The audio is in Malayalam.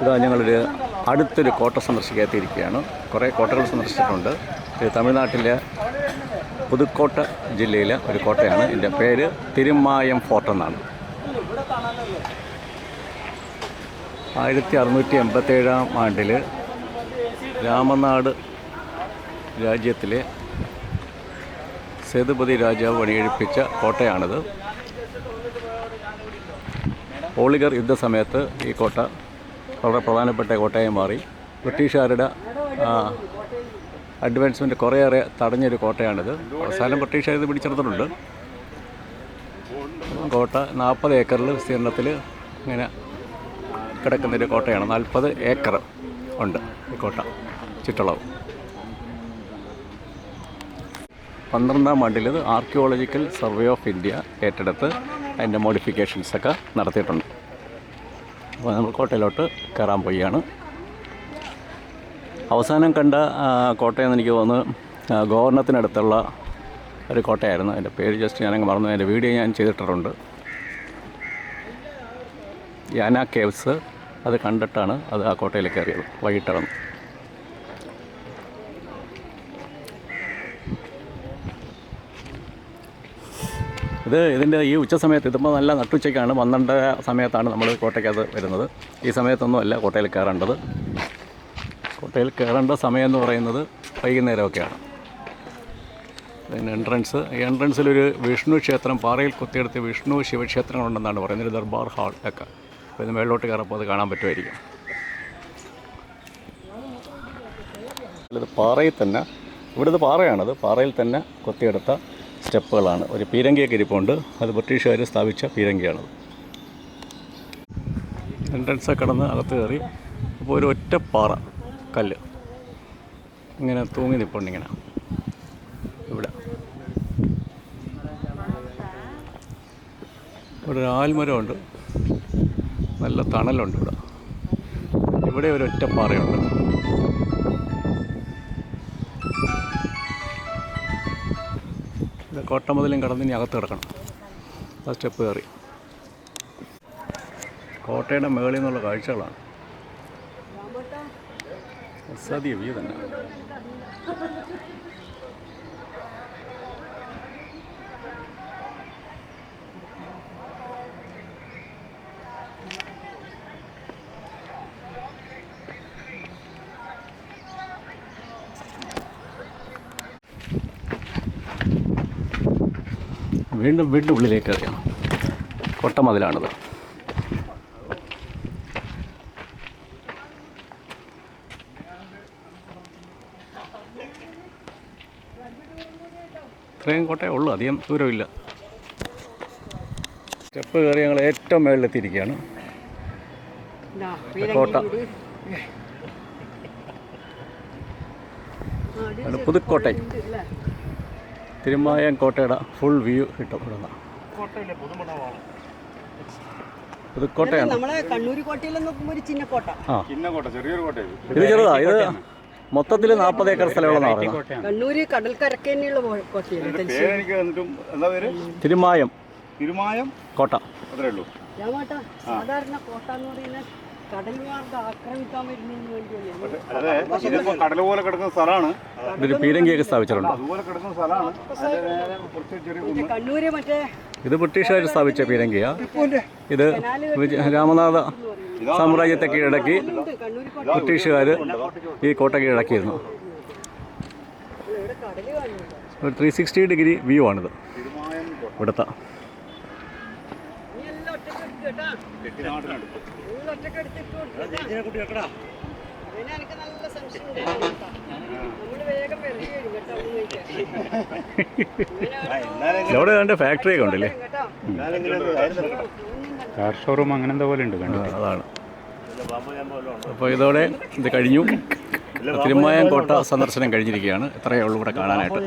ഇതാ ഞങ്ങളൊരു അടുത്തൊരു കോട്ട സന്ദർശിക്കാൻ എത്തിയിരിക്കുകയാണ് കുറേ കോട്ടകൾ സന്ദർശിച്ചിട്ടുണ്ട്. തമിഴ്നാട്ടിലെ പുതുക്കോട്ട ജില്ലയിലെ ഒരു കോട്ടയാണ്. എന്റെ പേര് തിരുമായം ഫോർട്ട് എന്നാണ്. ആയിരത്തി അറുന്നൂറ്റി എൺപത്തേഴാം ആണ്ടിൽ രാമനാട് രാജ്യത്തിലെ സേതുപതി രാജാവ് പണിയെഴുപ്പിച്ച കോട്ടയാണിത്. പോളിഗർ യുദ്ധസമയത്ത് ഈ കോട്ട വളരെ പ്രധാനപ്പെട്ട കോട്ടയായി മാറി. ബ്രിട്ടീഷുകാരുടെ അഡ്വാൻസ്മെന്റ് കുറേയേറെ തടഞ്ഞൊരു കോട്ടയാണിത്. അവസാനം ബ്രിട്ടീഷുകാർ ഇത് പിടിച്ചെടുത്തിട്ടുണ്ട്. കോട്ട നാൽപ്പത് ഏക്കറിൽ വിസ്തീർണത്തിൽ ഇങ്ങനെ കിടക്കുന്നൊരു കോട്ടയാണ്. നാൽപ്പത് ഏക്കർ ഉണ്ട് ഈ കോട്ട ചുറ്റളവ്. പന്ത്രണ്ടാം ആണ്ടിൽ ആർക്കിയോളജിക്കൽ സർവേ ഓഫ് ഇന്ത്യ ഏറ്റെടുത്ത് അതിന്റെ മോഡിഫിക്കേഷൻസൊക്കെ നടത്തിയിട്ടുണ്ട്. അപ്പോൾ നമ്മൾ കോട്ടയിലോട്ട് കയറാൻ പോവുകയാണ്. അവസാനം കണ്ട കോട്ടയെന്ന് എനിക്ക് തോന്നുന്നു ഗോവർണത്തിനടുത്തുള്ള ഒരു കോട്ടയായിരുന്നു. അതിന്റെ പേര് ജസ്റ്റ് ഞാനങ്ങ് മറന്നു അതിന്റെ വീഡിയോ ഞാൻ ചെയ്തിട്ടുണ്ട് യാന കേവ്സ് അത് കണ്ടിട്ടാണ് അത് ആ കോട്ടയിൽ കയറിയത് വൈകിട്ടിറങ്ങി. ഇത് ഇതിന്റെ ഈ ഉച്ച സമയത്ത് നല്ല നട്ടുച്ചയ്ക്കാണ്. പന്ത്രണ്ട് സമയത്താണ് നമ്മൾ കോട്ടയ്ക്കകത്ത് വരുന്നത്. ഈ സമയത്തൊന്നും അല്ല കോട്ടയിൽ കയറേണ്ടത്. കോട്ടയിൽ കയറേണ്ട സമയം എന്ന് പറയുന്നത് വൈകുന്നേരമൊക്കെയാണ്. എൻട്രൻസ് ഈ എൻട്രൻസിലൊരു വിഷ്ണു ക്ഷേത്രം പാറയിൽ കുത്തിയെടുത്ത് വിഷ്ണു ശിവക്ഷേത്രങ്ങളുണ്ടെന്നാണ് പറയുന്നത്. ഒരു ദർബാർ ഹാൾ ഒക്കെ. അപ്പോൾ ഇത് മേളിലോട്ട് കയറപ്പോൾ അത് കാണാൻ പറ്റുമായിരിക്കും. ഇത് പാറയിൽ തന്നെ ഇവിടുത്തെ പാറയാണത്. പാറയിൽ തന്നെ കൊത്തിയെടുത്ത സ്റ്റെപ്പുകളാണ്. ഒരു പീരങ്കിയൊക്കെ ഇരിപ്പുണ്ട്. അത് ബ്രിട്ടീഷുകാർ സ്ഥാപിച്ച പീരങ്കിയാണത്. എൻട്രൻസ് കടന്ന് അകത്ത് കയറി. അപ്പോൾ ഒരു ഒറ്റ പാറ കല്ല്. ഇങ്ങനെ തൂങ്ങി നിൽപ്പുണ്ട് ഇങ്ങനെ. ഇവിടെ. ഇവിടെ ആൽമരമുണ്ട്. നല്ല തണലുണ്ട് ഇവിടെ. ഇവിടെ ഒരു ഒറ്റ പാറയുണ്ട്. ഇത് കോട്ടമുതലും കടന്ന് ഇനി അകത്ത് കിടക്കണം. ആ സ്റ്റെപ്പ് കയറി. കോട്ടയുടെ മേളിൽ നിന്നുള്ള കാഴ്ചകളാണ്. അസാധ്യ വ്യൂ തന്നെ. വീണ്ടും വീണ്ടും ഉള്ളിലേക്ക് അറിയാം കൊട്ടമതിലാണിത് ഇത്രയും കോട്ടയേ ഉള്ളൂ അധികം ദൂരമില്ല. സ്റ്റെപ്പ് കയറി ഞങ്ങൾ ഏറ്റവും മേളിലെത്തിയിരിക്കുകയാണ്. കോട്ട. അത് പുതുക്കോട്ടை തിരുമായം കോട്ടയുടെ ഫുൾ വ്യൂ കിട്ടും ഇവിടെ നിന്ന് പുതുക്കോട്ടയാണ്. നമ്മളെ കണ്ണൂര് കോട്ടയിൽ ഒരു ചിന്ന കോട്ട. ആ. ചിന്നക്കോട്ട ചെറിയൊരു കോട്ടയാണ് ഇത്. ചെറുതാ ഇത് മൊത്തത്തിൽ നാൽപ്പത് ഏക്കർ സ്ഥലമുള്ള നാടാണ്. കണ്ണൂര് തിരുമായം. തിരുമായം? കോട്ട. അത്രേ ഉള്ളൂ. സാധാരണ കോട്ട എന്ന് പറയുന്നത് കടൽ പോലെ കിടക്കുന്ന സ്ഥലമാണ്. ഇതൊരു പീരങ്കിയൊക്കെ സ്ഥാപിച്ചിട്ടുണ്ട്. അതുപോലെ കിടക്കുന്ന സ്ഥലമാണ്. ഇത് ബ്രിട്ടീഷുകാർ സ്ഥാപിച്ച പീരങ്കിയാ? ഇത് രാമനാഥ സാമ്രാജ്യത്തെ കീഴടക്കി ബ്രിട്ടീഷുകാർ ഈ കോട്ട കീഴടക്കിയിരുന്നു. ഒരു ത്രീ സിക്സ്റ്റി ഡിഗ്രി വ്യൂ ആണിത്. ഇവിടുത്തെ ഇവനാണ് ഇവിടെ രണ്ട് ഫാക്ടറി ഒക്കെ ഉണ്ടല്ലേ? കാർ ഷോറൂം അങ്ങനെ എന്താ പോലെ ഉണ്ട് അതാണ്. അപ്പോൾ ഇതോടെ ഇത് കഴിഞ്ഞു. തിരുമായം കോട്ട സന്ദർശനം കഴിഞ്ഞിരിക്കുകയാണ്. ഇത്രയേ ഉള്ളൂ ഇവിടെ കാണാനായിട്ട്.